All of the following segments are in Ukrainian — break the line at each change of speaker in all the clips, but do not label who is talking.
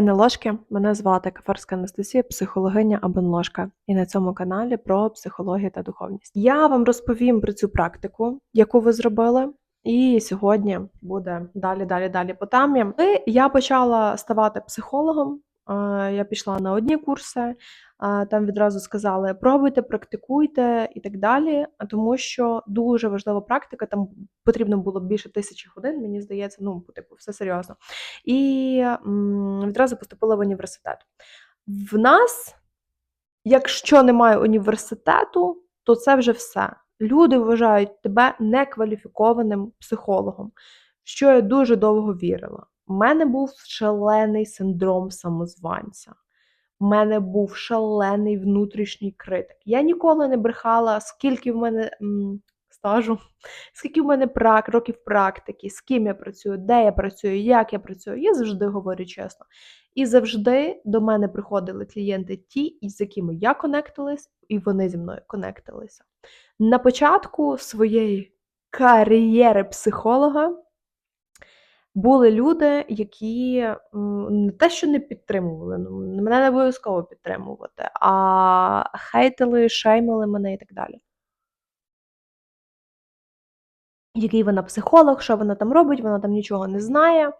чайної ложки. Мене звати Кафарська Анастасія, психологиня Абонложка, і на цьому каналі про психологію та духовність. Я вам розповім про цю практику, яку ви зробили. І сьогодні буде далі, далі, далі по темі. І я почала ставати психологом. Я пішла на одні курси, там відразу сказали: пробуйте, практикуйте і так далі. Тому що дуже важлива практика, там потрібно було більше тисячі годин, мені здається, ну, типу, все серйозно. І відразу поступила в університет. В нас, якщо немає університету, то це вже все. Люди вважають тебе некваліфікованим психологом, що я дуже довго вірила. У мене був шалений синдром самозванця. У мене був шалений внутрішній критик. Я ніколи не брехала, скільки в мене м, стажу, скільки в мене прак, років практики, з ким я працюю, де я працюю, як я працюю. Я завжди говорю чесно. І завжди до мене приходили клієнти ті, із якими я конектилась, і вони зі мною конектилися. На початку своєї кар'єри психолога були люди, які не те, що не підтримували, ну, мене не обов'язково підтримувати, а хейтили, шеймили мене і так далі. Який вона психолог, що вона там робить, вона там нічого не знає.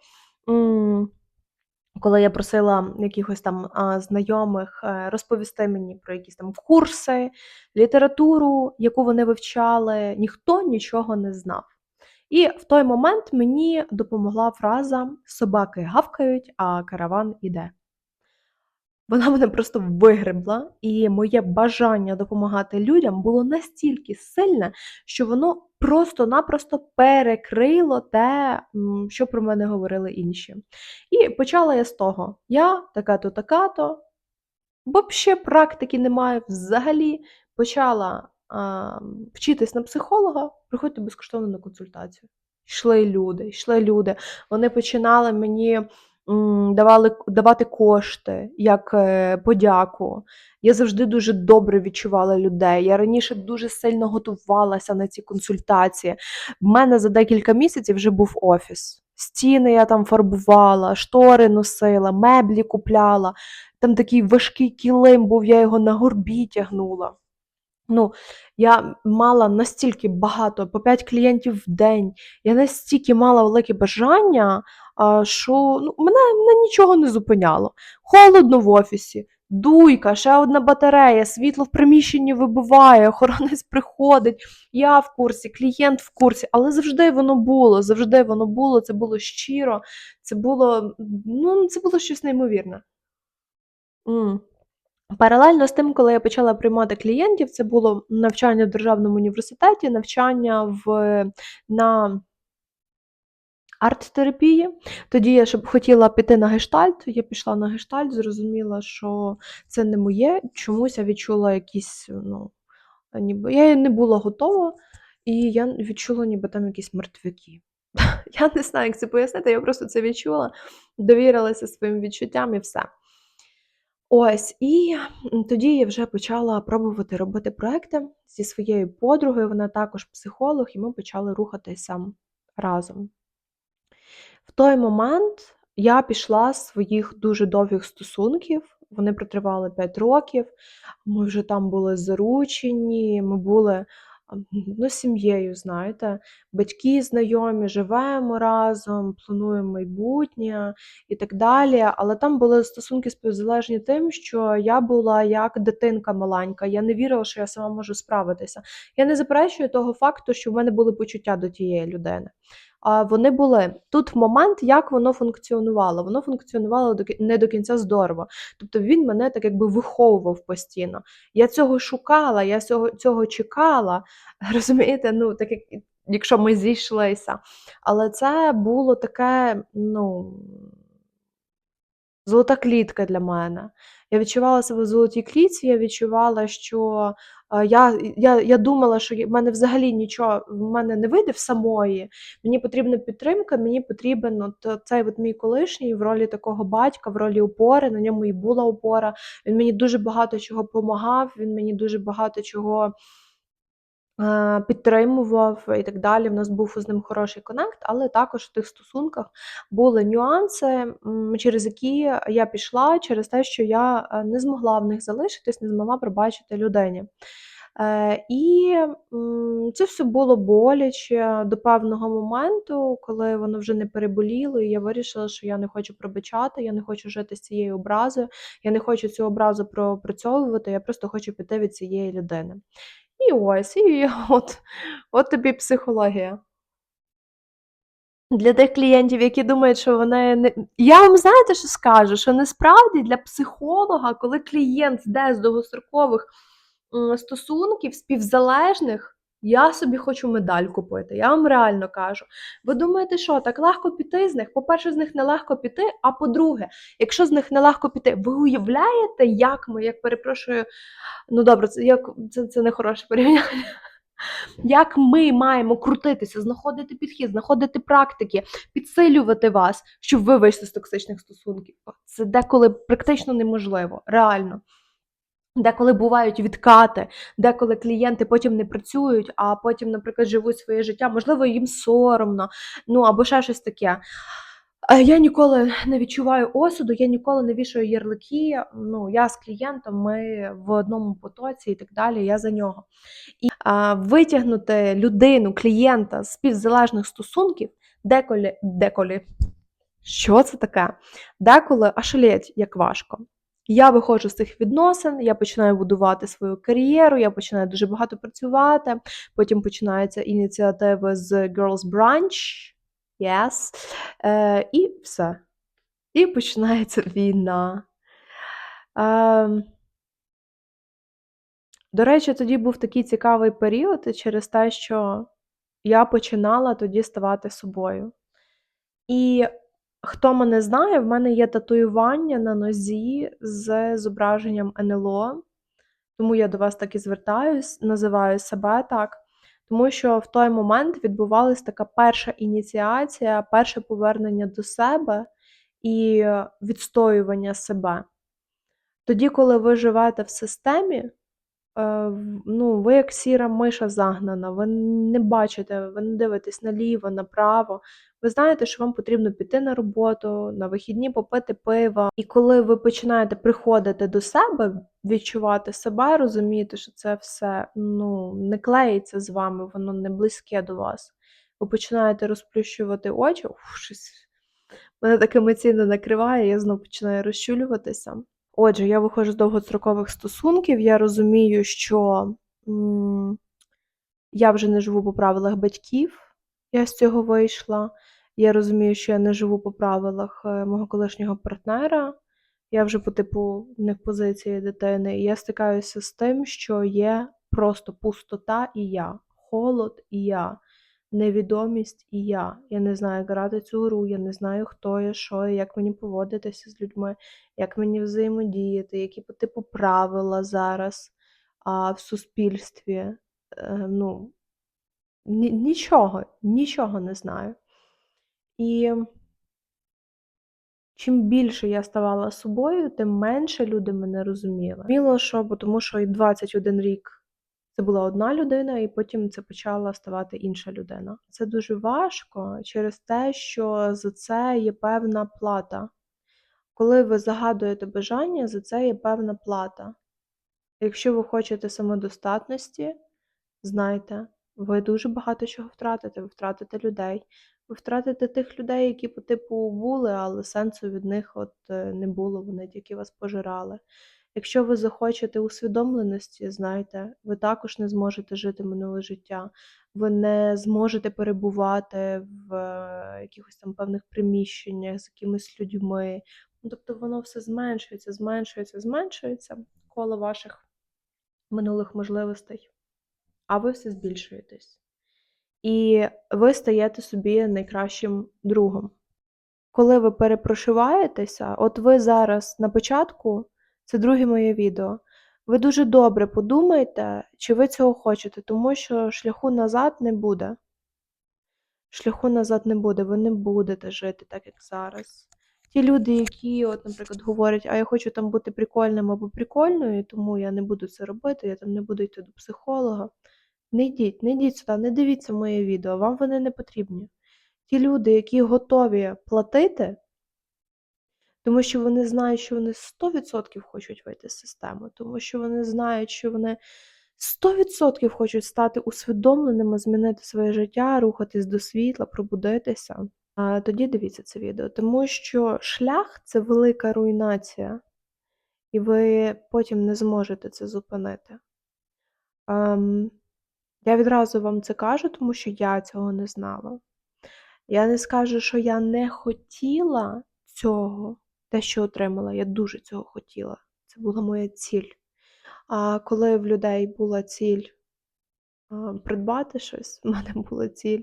Коли я просила якихось там знайомих е, розповісти мені про якісь там курси, літературу, яку вони вивчали, ніхто нічого не знав. І в той момент мені допомогла фраза Собаки гавкають, а караван іде. Вона мене просто вигребла, і моє бажання допомагати людям було настільки сильне, що воно просто-напросто перекрило те, що про мене говорили інші. І почала я з того: я така-то, така-то, взагалі практики немає взагалі. Почала вчитись на психолога, приходьте безкоштовно на консультацію. Йшли люди, йшли люди. Вони починали мені давали, давати кошти як е, подяку. Я завжди дуже добре відчувала людей. Я раніше дуже сильно готувалася на ці консультації. В мене за декілька місяців вже був офіс. Стіни я там фарбувала, штори носила, меблі купляла. Там такий важкий килим був, я його на горбі тягнула. Ну, я мала настільки багато, по 5 клієнтів в день. Я настільки мала велике бажання, що ну, мене, мене нічого не зупиняло. Холодно в офісі, дуйка, ще одна батарея, світло в приміщенні вибиває, охоронець приходить, я в курсі, клієнт в курсі, але завжди воно було, завжди воно було, це було щиро, це було, ну, це було щось неймовірне. М. Паралельно з тим, коли я почала приймати клієнтів, це було навчання в державному університеті, навчання в, на арт-терапії. Тоді я щоб хотіла піти на гештальт, я пішла на гештальт, зрозуміла, що це не моє. Чомусь я відчула якісь, ну, ніби я не була готова, і я відчула, ніби там якісь мертвяки. Я не знаю, як це пояснити, я просто це відчула, довірилася своїм відчуттям і все. Ось, і тоді я вже почала пробувати робити проекти зі своєю подругою. Вона також психолог, і ми почали рухатися разом. В той момент я пішла з своїх дуже довгих стосунків. Вони протривали 5 років. Ми вже там були заручені, ми були ну, сім'єю, знаєте, батьки знайомі, живемо разом, плануємо майбутнє і так далі. Але там були стосунки співзалежні тим, що я була як дитинка маленька. Я не вірила, що я сама можу справитися. Я не заперечую того факту, що в мене були почуття до тієї людини. А вони були тут момент, як воно функціонувало. Воно функціонувало не до кінця здорово. Тобто він мене так якби виховував постійно. Я цього шукала, я цього цього чекала. Розумієте, ну так як якщо ми зійшлися. Але це було таке, ну. Золота клітка для мене. Я відчувала себе в золотій клітці, я відчувала, що я я, я думала, що в мене взагалі нічого в мене не вийде в самої. Мені потрібна підтримка, мені потрібен от цей от мій колишній в ролі такого батька, в ролі опори, на ньому і була опора. Він мені дуже багато чого допомагав, він мені дуже багато чого е, підтримував і так далі. В нас був з ним хороший коннект, але також в тих стосунках були нюанси, через які я пішла через те, що я е, не змогла в них залишитись, не змогла пробачити людині. Е, і це все було боляче до певного моменту, коли воно вже не переболіло, і я вирішила, що я не хочу пробачати, я не хочу жити з цією образою, я не хочу цю образу пропрацьовувати, я просто хочу піти від цієї людини. І ось, і от, от тобі психологія. Для тих клієнтів, які думають, що вони не. Я вам знаєте, що скажу? Що насправді для психолога, коли клієнт йде з довгострокових стосунків, співзалежних, я собі хочу медаль купити. Я вам реально кажу. Ви думаєте, що так легко піти з них? По-перше, з них нелегко піти. А по-друге, якщо з них нелегко піти, ви уявляєте, як ми, як перепрошую, ну добре, це як це, це не хороше порівняння. Як ми маємо крутитися, знаходити підхід, знаходити практики, підсилювати вас, щоб ви вийшли з токсичних стосунків. Це деколи практично неможливо, реально. Деколи бувають відкати, деколи клієнти потім не працюють, а потім, наприклад, живуть своє життя, можливо, їм соромно, ну або ще щось таке. Е, Я ніколи не відчуваю осуду, я ніколи не вішаю ярлики. Ну, я з клієнтом, ми в одному потоці і так далі. Я за нього. І а, витягнути людину, клієнта з співзалежних стосунків, деколи, деколи, що це таке? Деколи ашалеть, як важко. Я виходжу з цих відносин, я починаю будувати свою кар'єру, я починаю дуже багато працювати. Потім починаються ініціативи з Girls Brunch, yes, е, і все. І починається війна. Е, до речі, тоді був такий цікавий період через те, що я починала тоді ставати собою. І хто мене знає, в мене є татуювання на нозі з зображенням НЛО, тому я до вас так і звертаюсь, називаю себе так. Тому що в той момент відбувалася така перша ініціація, перше повернення до себе і відстоювання себе. Тоді, коли ви живете в системі, ну, ви як сіра миша загнана, ви не бачите, ви не дивитесь наліво, направо. Ви знаєте, що вам потрібно піти на роботу, на вихідні попити пива. І коли ви починаєте приходити до себе, відчувати себе, розумієте, що це все ну, не клеїться з вами, воно не близьке до вас. Ви починаєте розплющувати очі, уф, щось мене так емоційно накриває, я знову починаю розчулюватися. Отже, я виходжу з довгострокових стосунків, я розумію, що м, я вже не живу по правилах батьків, я з цього вийшла. Я розумію, що я не живу по правилах е, мого колишнього партнера. Я вже по типу не в позиції дитини. І я стикаюся з тим, що є просто пустота і я, холод і я, невідомість і я. Я не знаю, як грати цю гру, я не знаю, хто я, що я, як мені поводитися з людьми, як мені взаємодіяти, які типу правила зараз а, в суспільстві. Е, ну, ні- нічого, нічого не знаю. І чим більше я ставала собою, тим менше люди мене розуміли. Міло, що, тому що і 21 рік це була одна людина, і потім це почала ставати інша людина. Це дуже важко через те, що за це є певна плата. Коли ви загадуєте бажання, за це є певна плата. Якщо ви хочете самодостатності, знайте, ви дуже багато чого втратите. Ви втратите людей. Ви втратите тих людей, які по типу були, але сенсу від них от е, не було, вони тільки вас пожирали. Якщо ви захочете усвідомленості, знайте, ви також не зможете жити минуле життя, ви не зможете перебувати в е, якихось там певних приміщеннях з якимись людьми. Ну, тобто воно все зменшується, зменшується, зменшується коло ваших минулих можливостей, а ви все збільшуєтесь. І ви стаєте собі найкращим другом. Коли ви перепрошиваєтеся, от ви зараз на початку, це друге моє відео, ви дуже добре подумайте, чи ви цього хочете, тому що шляху назад не буде. Шляху назад не буде, ви не будете жити так, як зараз. Ті люди, які, от, наприклад, говорять, а я хочу там бути прикольним або прикольною, тому я не буду це робити, я там не буду йти до психолога. Не йдіть, не йдіть сюди, не дивіться моє відео, вам вони не потрібні. Ті люди, які готові платити, тому що вони знають, що вони 100% хочуть вийти з системи, тому що вони знають, що вони 100% хочуть стати усвідомленими, змінити своє життя, рухатись до світла, пробудитися. А тоді дивіться це відео, тому що шлях це велика руйнація, і ви потім не зможете це зупинити. Ем, я відразу вам це кажу, тому що я цього не знала. Я не скажу, що я не хотіла цього, те, що отримала. Я дуже цього хотіла. Це була моя ціль. А коли в людей була ціль придбати щось, в мене була ціль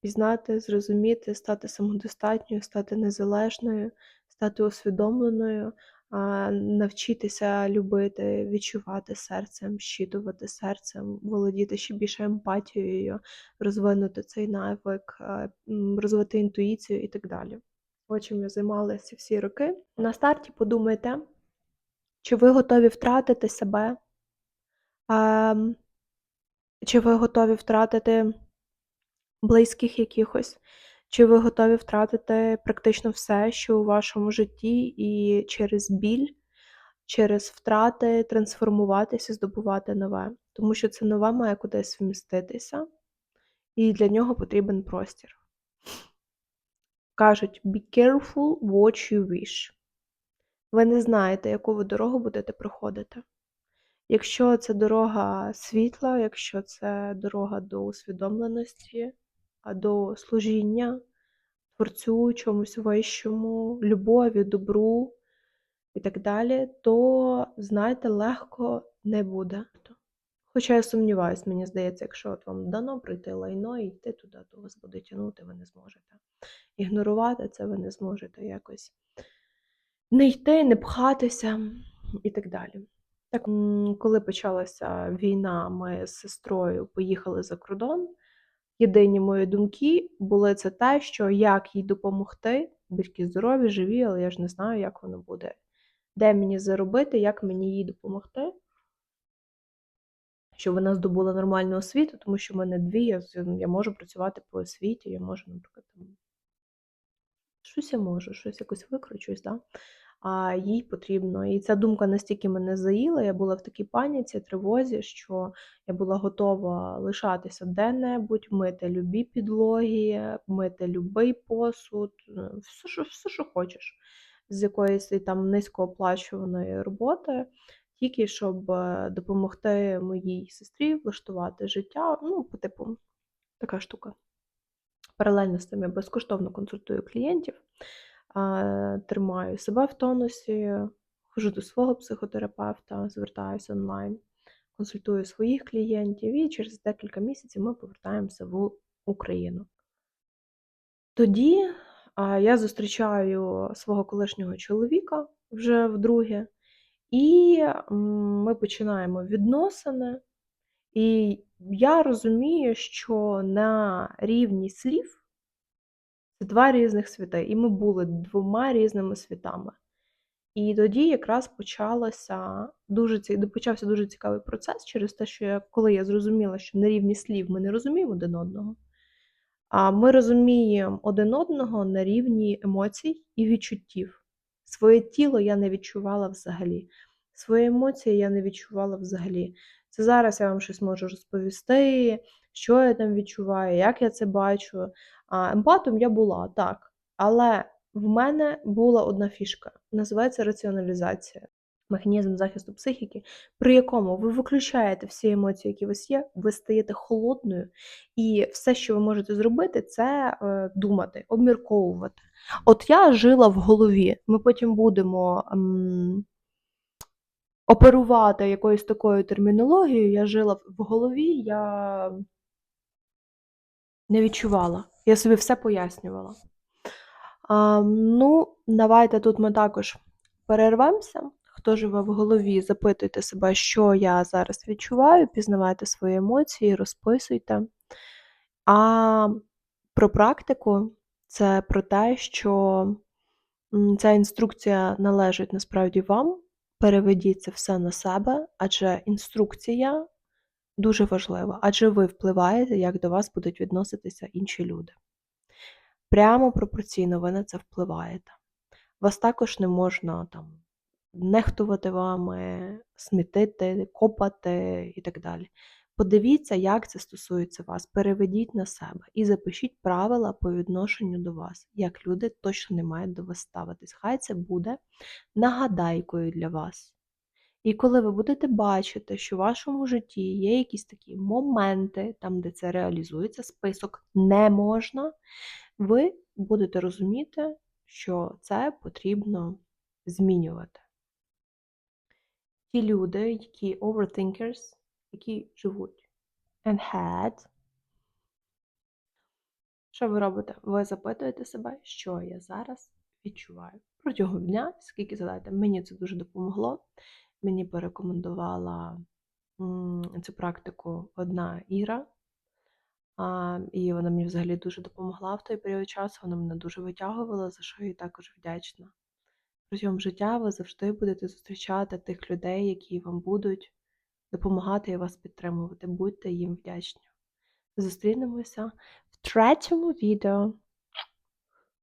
пізнати, зрозуміти, стати самодостатньою, стати незалежною, стати усвідомленою, навчитися любити, відчувати серцем, щитувати серцем, володіти ще більше емпатією, розвинути цей навик, а, розвити інтуїцію і так далі. От чим я займалася всі роки. На старті подумайте, чи ви готові втратити себе, ем, чи ви готові втратити близьких якихось, чи ви готові втратити практично все, що у вашому житті, і через біль, через втрати трансформуватися, здобувати нове. Тому що це нове має кудись вміститися, і для нього потрібен простір. Кажуть, be careful what you wish. Ви не знаєте, яку ви дорогу будете проходити. Якщо це дорога світла, якщо це дорога до усвідомленості, а до служіння творцю, чомусь вищому, любові, добру і так далі, то, знаєте, легко не буде. Хоча я сумніваюсь, мені здається, якщо от вам дано пройти лайно і йти туди, то вас буде тягнути, ви не зможете. Ігнорувати це ви не зможете якось не йти, не пхатися і так далі. Так, коли почалася війна, ми з сестрою поїхали за кордон. Єдині мої думки були це те, що як їй допомогти, батьки здорові, живі, але я ж не знаю, як воно буде. Де мені заробити, як мені їй допомогти, щоб вона здобула нормальну освіту, тому що в мене дві, я, я можу працювати по освіті, я можу, наприклад, там, щось я можу, щось якось викручусь, да? а їй потрібно. І ця думка настільки мене заїла, я була в такій паніці, тривозі, що я була готова лишатися де-небудь, мити любі підлоги, мити любий посуд, е, все, що, все, що хочеш, з якоїсь там низькооплачуваної роботи, тільки щоб е, допомогти моїй сестрі влаштувати життя. Ну, по типу, така штука. Паралельно з тим я безкоштовно консультую клієнтів, тримаю себе в тонусі, ходжу до свого психотерапевта, звертаюся онлайн, консультую своїх клієнтів, і через декілька місяців ми повертаємося в Україну. Тоді я зустрічаю свого колишнього чоловіка вже вдруге, і ми починаємо відносини. І я розумію, що на рівні слів це два різних світи, і ми були двома різними світами. І тоді якраз почалося дуже почався дуже цікавий процес через те, що я, коли я зрозуміла, що на рівні слів ми не розуміємо один одного, а ми розуміємо один одного на рівні емоцій і відчуттів. Своє тіло я не відчувала взагалі. Свої емоції я не відчувала взагалі. Це зараз я вам щось можу розповісти, що я там відчуваю, як я це бачу. А, емпатом я була, так. Але в мене була одна фішка, називається раціоналізація. Механізм захисту психіки, при якому ви виключаєте всі емоції, які у вас є, ви стаєте холодною, і все, що ви можете зробити, це е, думати, обмірковувати. От я жила в голові. Ми потім будемо ем, оперувати якоюсь такою термінологією. Я жила в голові, я не відчувала. Я собі все пояснювала. А, ну, давайте тут ми також перервемося. Хто живе в голові, запитуйте себе, що я зараз відчуваю, пізнавайте свої емоції, розписуйте. А про практику це про те, що ця інструкція належить насправді вам. Переведіть це все на себе, адже інструкція дуже важливо, адже ви впливаєте, як до вас будуть відноситися інші люди. Прямо пропорційно ви на це впливаєте. Вас також не можна там нехтувати вами, смітити, копати і так далі. Подивіться, як це стосується вас, переведіть на себе і запишіть правила по відношенню до вас, як люди точно не мають до вас ставитись. Хай це буде нагадайкою для вас. І коли ви будете бачити, що в вашому житті є якісь такі моменти, там, де це реалізується, список не можна, ви будете розуміти, що це потрібно змінювати. Ті люди, які overthinkers, які живуть and had, що ви робите? Ви запитуєте себе, що я зараз відчуваю протягом дня, скільки задаєте. Мені це дуже допомогло. Мені порекомендувала цю практику одна Іра, а, і вона мені взагалі дуже допомогла в той період часу. Вона мене дуже витягувала, за що я також вдячна. Протягом життя ви завжди будете зустрічати тих людей, які вам будуть допомагати і вас підтримувати. Будьте їм вдячні. Зустрінемося в третьому відео.